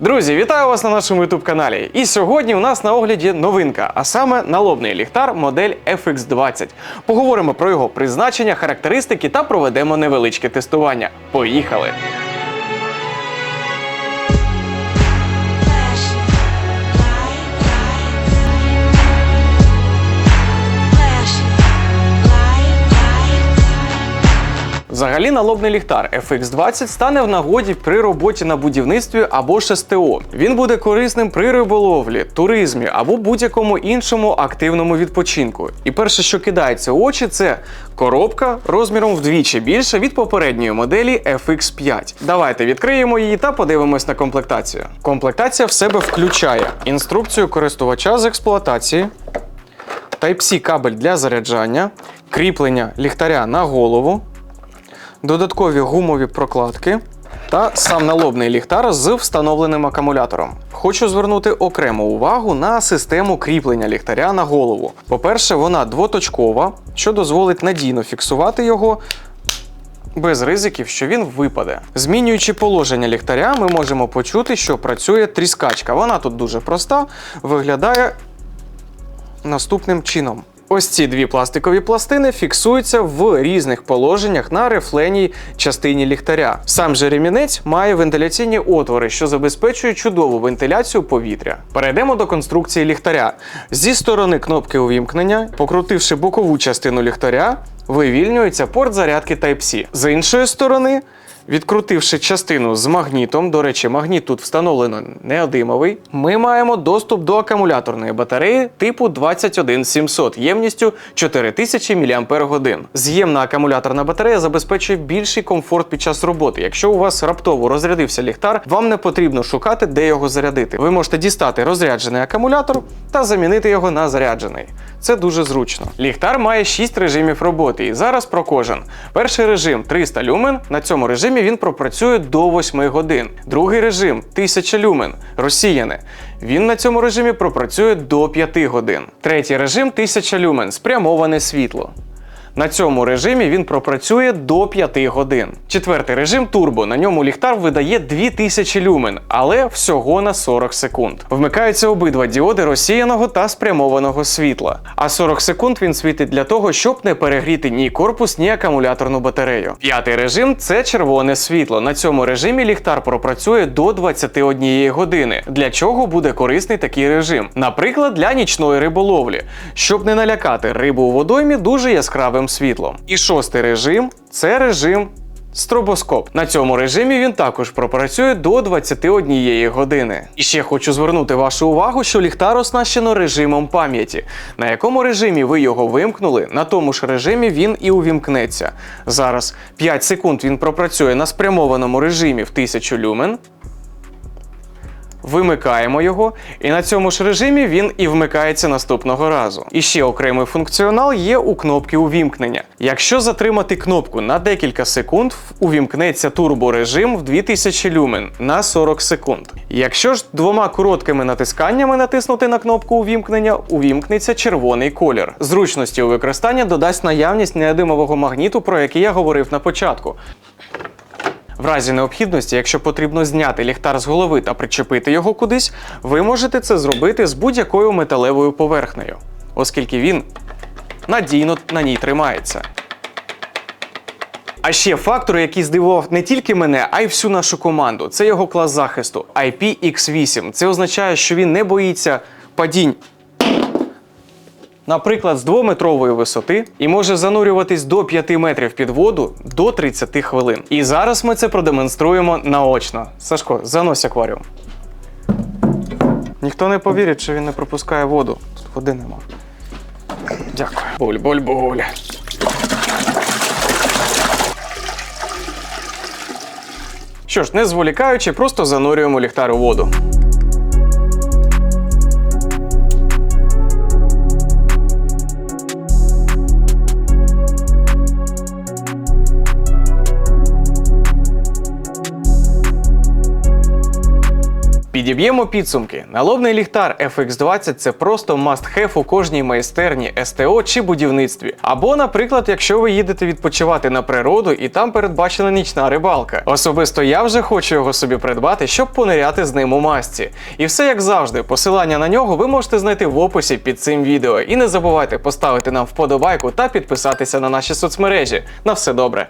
Друзі, вітаю вас на нашому youtube каналі. І сьогодні у нас на огляді новинка, а саме налобний ліхтар модель FX20. Поговоримо про його призначення, характеристики та проведемо невеличке тестування. Поїхали! Взагалі, налобний ліхтар FX20 стане в нагоді при роботі на будівництві або ж СТО. Він буде корисним при риболовлі, туризмі або будь-якому іншому активному відпочинку. І перше, що кидається в очі, це коробка розміром вдвічі більше від попередньої моделі FX5. Давайте відкриємо її та подивимось на комплектацію. Комплектація в себе включає інструкцію користувача з експлуатації. Type-C кабель для заряджання, кріплення ліхтаря на голову, додаткові гумові прокладки та сам налобний ліхтар з встановленим акумулятором. Хочу звернути окрему увагу на систему кріплення ліхтаря на голову. По-перше, вона двоточкова, що дозволить надійно фіксувати його. Без ризиків, що він випаде. Змінюючи положення ліхтаря, ми можемо почути, що працює тріскачка. Вона тут дуже проста, виглядає наступним чином. Ось ці дві пластикові пластини фіксуються в різних положеннях на рефленій частині ліхтаря. Сам же ремінець має вентиляційні отвори, що забезпечують чудову вентиляцію повітря. Перейдемо до конструкції ліхтаря. Зі сторони кнопки увімкнення, покрутивши бокову частину ліхтаря, вивільнюється порт зарядки Type-C. З іншої сторони, Відкрутивши частину з магнітом, до речі, магніт тут встановлено неодимовий, ми маємо доступ до акумуляторної батареї типу 21700 ємністю 4000 мАч. З'ємна акумуляторна батарея забезпечує більший комфорт під час роботи. Якщо у вас раптово розрядився ліхтар, вам не потрібно шукати, де його зарядити. Ви можете дістати розряджений акумулятор та замінити його на заряджений. Це дуже зручно. Ліхтар має 6 режимів роботи, і зараз про кожен. Перший режим 300 люмен. На цьому режимі він пропрацює до 8 годин. Другий режим 1000 люмен. Розсіяне. Він на цьому режимі пропрацює до 5 годин. Третій режим 1000 люмен. Спрямоване світло. На цьому режимі він пропрацює до 5 годин. Четвертий режим турбо. На ньому ліхтар видає 2000 люмен, але всього на 40 секунд. Вмикаються обидва діоди розсіяного та спрямованого світла. А 40 секунд він світить для того, щоб не перегріти ні корпус, ні акумуляторну батарею. П'ятий режим це червоне світло. На цьому режимі ліхтар пропрацює до 21 години. Для чого буде корисний такий режим? Наприклад, для нічної риболовлі, щоб не налякати рибу у водоймі дуже яскравим світлом. І шостий режим це режим. Стробоскоп. На цьому режимі він також пропрацює до 21 години. І ще хочу звернути вашу увагу, що ліхтар оснащено режимом пам'яті. На якому режимі ви його вимкнули, на тому ж режимі він і увімкнеться. Зараз 5 секунд він пропрацює на спрямованому режимі в 1000 люмен. Вимикаємо його, і на цьому ж режимі він і вмикається наступного разу. І ще окремий функціонал є у кнопки увімкнення. Якщо затримати кнопку на декілька секунд, увімкнеться турборежим в 2000 люмен на 40 секунд. Якщо ж двома короткими натисканнями натиснути на кнопку увімкнення, увімкнеться червоний колір. Зручності у використанні додасть наявність неодимового магніту, про який я говорив на початку. В разі необхідності, якщо потрібно зняти ліхтар з голови та причепити його кудись, ви можете це зробити з будь-якою металевою поверхнею, оскільки він надійно на ній тримається. А ще фактор, який здивував не тільки мене, а й всю нашу команду, це його клас захисту IPX8. Це означає, що він не боїться падінь наприклад, з двометрової висоти і може занурюватись до 5 метрів під воду до 30 хвилин. І зараз ми це продемонструємо наочно. Сашко, занось акваріум. Ніхто не повірить, що він не пропускає воду. Тут води нема. Дякую. Буль, буль, буль. Що ж, не зволікаючи, просто занурюємо ліхтар у воду. Підіб'ємо підсумки. Налобний ліхтар FX20 це просто must-have у кожній майстерні СТО чи будівництві. Або, наприклад, якщо ви їдете відпочивати на природу і там передбачена нічна рибалка. Особисто я вже хочу його собі придбати, щоб пониряти з ним у масці. І все як завжди, посилання на нього ви можете знайти в описі під цим відео. І не забувайте поставити нам вподобайку та підписатися на наші соцмережі. На все добре.